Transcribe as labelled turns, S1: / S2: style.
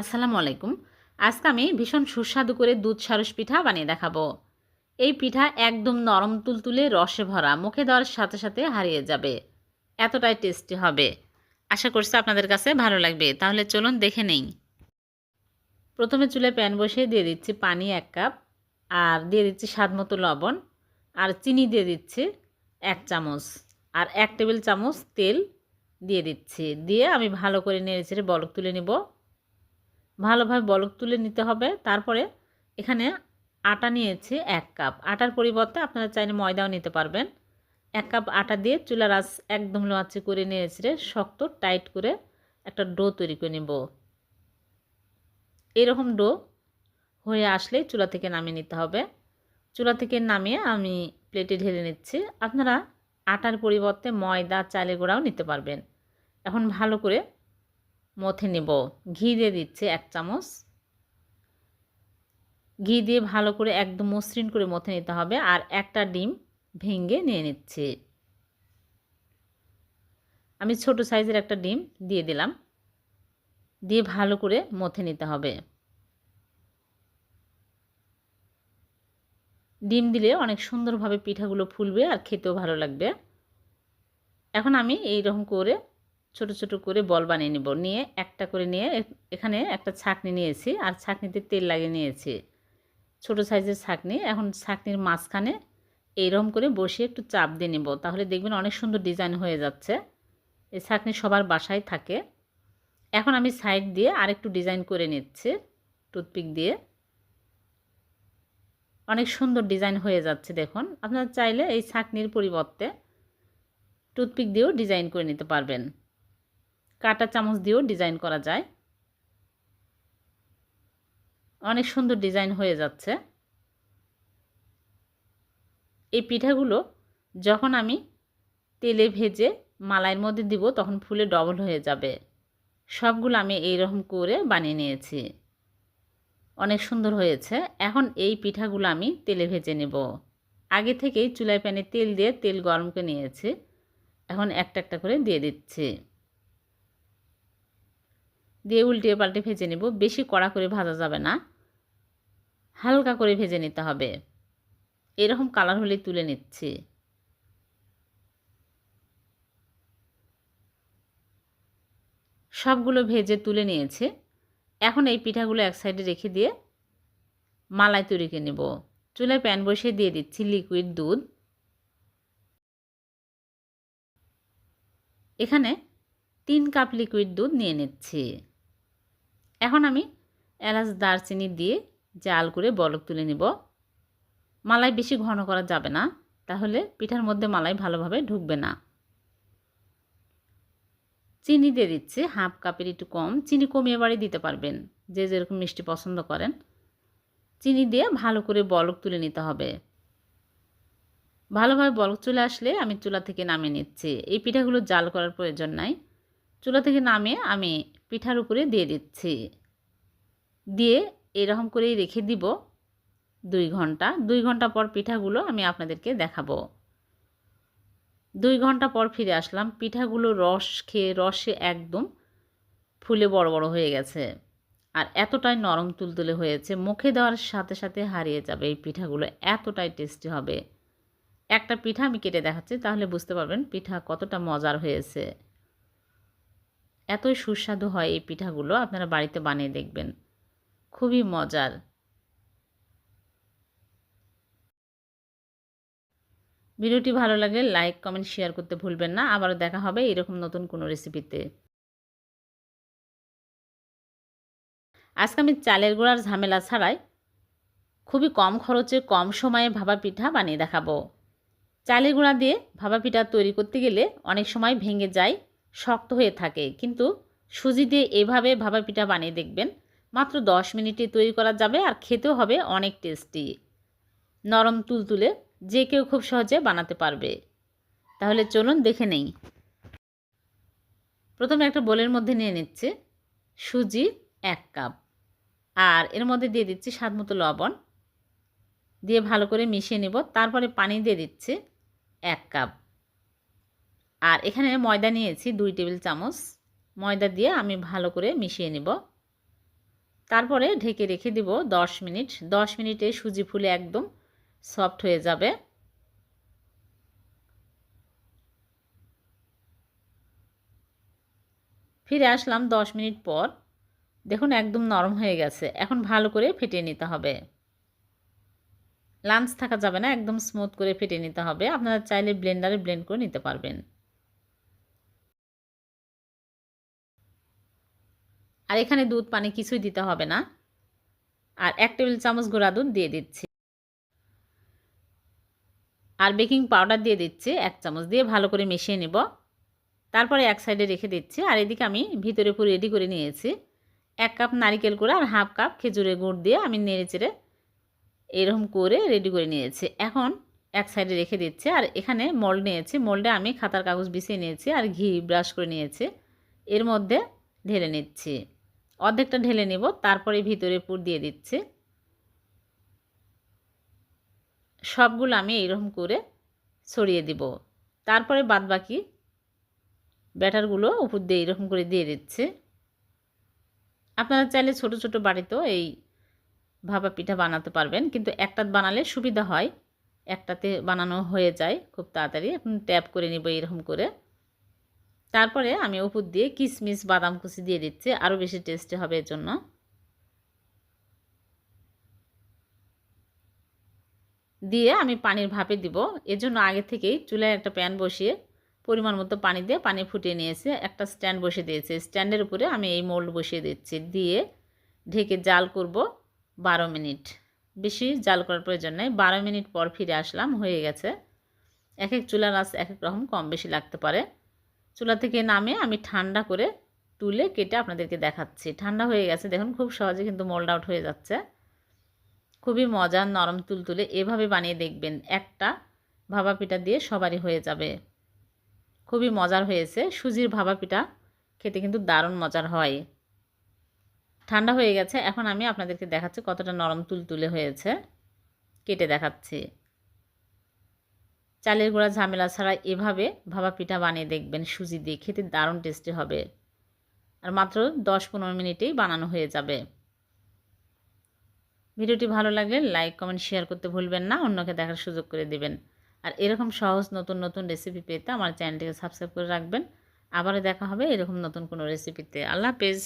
S1: আসসালামু আলাইকুম। আজকে আমি ভীষণ সুস্বাদু করে দুধ সারস পিঠা বানিয়ে দেখাবো। এই পিঠা একদম নরম তুলতুলে, রসে ভরা, মুখে দেওয়ার সাথে সাথে হারিয়ে যাবে। এতটাই টেস্টি হবে। আশা করছি আপনাদের কাছে ভালো লাগবে। তাহলে চলুন দেখে নেই। প্রথমে চুলে প্যান বসিয়ে দিয়ে দিচ্ছি পানি এক কাপ, আর দিয়ে দিচ্ছি স্বাদ মতো লবণ, আর চিনি দিয়ে দিচ্ছি এক চামচ, আর এক টেবিল চামচ তেল দিয়ে দিচ্ছি। দিয়ে আমি ভালো করে নেড়ে চেড়ে বলক তুলে নিব। ভালোভাবে বলক তুলে নিতে হবে। তারপরে এখানে আটা নিয়েছি এক কাপ। আটার পরিবর্তে আপনারা চাইলে ময়দাও নিতে পারবেন। এক কাপ আটা দিয়ে চুলার আঁচ একদম লোয়াচি করে নিয়েছে শক্ত, টাইট করে একটা ডো তৈরি করে নেব। এরকম ডো হয়ে আসলেই চুলা থেকে নামিয়ে নিতে হবে। চুলা থেকে নামিয়ে আমি প্লেটে ঢেলে নিচ্ছি। আপনারা আটার পরিবর্তে ময়দা, চালের গুঁড়াও নিতে পারবেন। এখন ভালো করে মথে নেব। ঘি দিয়ে দিচ্ছে এক চামচ। ঘি দিয়ে ভালো করে একদম মসৃণ করে মথে নিতে হবে আর একটা ডিম ভেঙে নিয়ে নিচ্ছি। আমি ছোট সাইজের একটা ডিম দিয়ে দিলাম। দিয়ে ভালো করে মথে নিতে হবে। ডিম দিলে অনেক সুন্দরভাবে পিঠাগুলো ফুলবে আর খেতেও ভালো লাগবে। এখন আমি এই রকম করে ছোট ছোট করে বল বানিয়ে নেব। নিয়ে একটা করে নিয়ে এখানে একটা ছাকনি নিয়েছি আর ছাকনিতে তেল লাগিয়ে নিয়েছি। ছোট সাইজের ছাকনি। এখন ছাকনির মাঝখানে এইরকম করে বসিয়ে একটু চাপ দিয়ে নেব। তাহলে দেখবেন অনেক সুন্দর ডিজাইন হয়ে যাচ্ছে। এই ছাকনি সবার বাসায় থাকে। এখন আমি সাইড দিয়ে আরেকটু ডিজাইন করে নিচ্ছি, টুথপিক দিয়ে। অনেক সুন্দর ডিজাইন হয়ে যাচ্ছে দেখুন। আপনারা চাইলে এই ছাকনির পরিবর্তে টুথপিক দিয়েও ডিজাইন করে নিতে পারবেন। কাটা চামচ দিয়েও ডিজাইন করা যায়। অনেক সুন্দর ডিজাইন হয়ে যাচ্ছে। এই পিঠাগুলো যখন আমি তেলে ভেজে মালাইয়ের মধ্যে দিব, তখন ফুলে ডবল হয়ে যাবে। সবগুলো আমি এইরকম করে বানিয়ে নিয়েছি। অনেক সুন্দর হয়েছে। এখন এই পিঠাগুলো আমি তেলে ভেজে নেব। আগে থেকেই চুলায় প্যানে তেল দিয়ে তেল গরম করে নিয়েছি। এখন একটা একটা করে দিয়ে দিচ্ছি। দিয়ে উল্টিয়ে পাল্টে ভেজে নেব। বেশি কড়া করে ভাজা যাবে না। হালকা করে ভেজে নিতে হবে। এরকম কালার হলে তুলে নিচ্ছি। সবগুলো ভেজে তুলে নিয়েছে। এখন এই পিঠাগুলো এক সাইডে রেখে দিয়ে মালাই তৈরি করে নেব। চুলায় প্যান বসিয়ে দিয়ে দিচ্ছি লিকুইড দুধ। এখানে তিন কাপ লিকুইড দুধ নিয়ে নিচ্ছি। এখন আমি এলাচ দারচিনি দিয়ে জাল করে বলক তুলে নিব। মালাই বেশি ঘন করা যাবে না, তাহলে পিঠার মধ্যে মালাই ভালোভাবে ঢুকবে না। চিনি দিয়ে দিচ্ছি, হাফ কাপের একটু কম। চিনি কমিয়ে বাড়ি দিতে পারবেন, যে যেরকম মিষ্টি পছন্দ করেন। চিনি দিয়ে ভালো করে বলক তুলে নিতে হবে। ভালোভাবে বলক চলে আসলে আমি চুলা থেকে নামিয়ে নিচ্ছি। এই পিঠাগুলো জাল করার প্রয়োজন নাই। চুলা থেকে নামিয়ে আমি পিঠার উপরে দিয়ে দিচ্ছি। দিয়ে এরকম করেই রেখে দিব দুই ঘণ্টা। দুই ঘণ্টা পর পিঠাগুলো আমি আপনাদেরকে দেখাবো। দুই ঘণ্টা পর ফিরে আসলাম। পিঠাগুলো রস খেয়ে রসে একদম ফুলে বড় বড় হয়ে গেছে। আর এতটাই নরম তুলতুলে হয়েছে, মুখে দেওয়ার সাথে সাথে হারিয়ে যাবে এই পিঠাগুলো। এতটাই টেস্টি হবে। একটা পিঠা আমি কেটে দেখাচ্ছি, তাহলে বুঝতে পারবেন পিঠা কতটা মজার হয়েছে। এতই সুস্বাদু হয় এই পিঠাগুলো, আপনারা বাড়িতে বানিয়ে দেখবেন। খুবই মজার। ভিডিওটি ভালো লাগলে লাইক, কমেন্ট, শেয়ার করতে ভুলবেন না। আবারও দেখা হবে এরকম নতুন কোনো রেসিপিতে। আজকে আমি চালের গুঁড়ার ঝামেলা ছাড়াই খুবই কম খরচে, কম সময়ে ভাবা পিঠা বানিয়ে দেখাবো। চালের গুঁড়া দিয়ে ভাবা পিঠা তৈরি করতে গেলে অনেক সময় ভেঙে যায়। শক্ত হয়ে থাকে। কিন্তু সুজি দিয়ে এভাবে ভাবা পিঠা বানিয়ে দেখবেন, মাত্র দশ মিনিটে তৈরি করা যাবে আর খেতেও হবে অনেক টেস্টি। নরম তুলতুলে যে কেউ খুব সহজে বানাতে পারবে। তাহলে চলুন দেখে নেই। প্রথমে একটা বোলের মধ্যে নিয়ে নিচ্ছে সুজি এক কাপ। আর এর মধ্যে দিয়ে দিচ্ছি স্বাদ মতো লবণ। দিয়ে ভালো করে মিশিয়ে নেব। তারপরে পানি দিয়ে দিচ্ছে এক কাপ। আর এখানে ময়দা নিয়েছি দুই টেবিল চামচ। ময়দা দিয়ে আমি ভালো করে মিশিয়ে নেব। তারপরে ঢেকে রেখে দিব দশ মিনিট। দশ মিনিটে সুজি ফুলে একদম সফট হয়ে যাবে। ফিরে আসলাম দশ মিনিট পর। দেখুন একদম নরম হয়ে গেছে। এখন ভালো করে ফেটিয়ে নিতে হবে। লাঞ্চ থাকা যাবে না, একদম স্মুথ করে ফেটিয়ে নিতে হবে। আপনারা চাইলে ব্লেন্ডারে ব্লেন্ড করে নিতে পারবেন। আর এখানে দুধ পানি কিছুই দিতে হবে না। আর এক টেবিল চামচ গুঁড়া দুধ দিয়ে দিচ্ছি। আর বেকিং পাউডার দিয়ে দিচ্ছি, এক চামচ দিয়ে ভালো করে মিশিয়ে নেব। তারপরে এক সাইডে রেখে দিচ্ছি। আর এদিকে আমি ভিতরে পুরো রেডি করে নিয়েছি। এক কাপ নারিকেল গুঁড়া আর হাফ কাপ খেজুরের গুড় দিয়ে আমি নেড়ে চেড়ে এরকম করে রেডি করে নিয়েছি। এখন এক সাইডে রেখে দিচ্ছি। আর এখানে মোল্ড নিয়েছি। মোল্ডে আমি খাতার কাগজ বিছিয়ে নিয়েছি আর ঘি ব্রাশ করে নিয়েছি। এর মধ্যে ঢেলে নিচ্ছি। অর্ধেকটা ঢেলে নেব, তারপরে ভিতরে পুর দিয়ে দিচ্ছি। সবগুলো আমি এইরকম করে ছড়িয়ে দিব। তারপরে বাদবাকি ব্যাটারগুলো উপর দিয়ে এরকম করে দিয়ে দিচ্ছে। আপনারা চাইলে ছোট ছোট বাড়িতেও এই ভাপা পিঠা বানাতে পারবেন, কিন্তু একটা বানালে সুবিধা হয়। একটাতে বানানো হয়ে যায়, খুব তাড়াতাড়ি। এখন ট্যাপ করে নিব এরকম করে। তারপরে আমি উপর দিয়ে কিশমিশ বাদাম কুচি দিয়ে দিচ্ছি আরও বেশি টেস্টি হবে এর জন্য। দিয়ে আমি পানির ভাপে দিব। এর জন্য আগে থেকেই চুলায় একটা প্যান বসিয়ে পরিমাণ মতো পানি দিয়ে পানি ফুটিয়ে নিয়েছে, একটা স্ট্যান্ড বসিয়ে দিয়েছে। স্ট্যান্ডের উপরে আমি এই মোল্ড বসিয়ে দিচ্ছি, দিয়ে ঢেকে জাল করব বারো মিনিট। বেশি জাল করার প্রয়োজন নেই, বারো মিনিট পর ফিরে আসলাম, হয়ে গেছে। এক এক চুলার আঁচ এক এক রকম কম বেশি লাগতে পারে। চুলা থেকে নামে আমি ঠান্ডা করে তুলে কেটে আপনাদেরকে দেখাচ্ছি। ঠান্ডা হয়ে গেছে, দেখুন খুব সহজে কিন্তু মোল্ড আউট হয়ে যাচ্ছে। খুবই মজার নরম তুলতুলে এভাবে বানিয়ে দেখবেন, একটা ভাবা পিঠা দিয়ে সবারই হয়ে যাবে। খুবই মজার হয়েছে, সুজির ভাবা পিঠা খেতে কিন্তু দারুণ মজার হয়। ঠান্ডা হয়ে গেছে, এখন আমি আপনাদেরকে দেখাচ্ছি কতটা নরম তুলতুলে হয়েছে, কেটে দেখাচ্ছি। চালের গুঁড়া ঝামেলা ছাড়া এভাবে ভাবা পিঠা বানিয়ে দেখবেন, সুজি দিয়ে খেতে দারুণ টেস্টি হবে। আর মাত্র দশ পনেরো মিনিটেই বানানো হয়ে যাবে। ভিডিওটি ভালো লাগলে লাইক কমেন্ট শেয়ার করতে ভুলবেন না, অন্যকে দেখার সুযোগ করে দিবেন। আর এরকম সহজ নতুন নতুন রেসিপি পেতে আমার চ্যানেলটিকে সাবস্ক্রাইব করে রাখবেন। আবারও দেখা হবে এরকম নতুন কোনো রেসিপিতে আল্লাহ হাফেজ।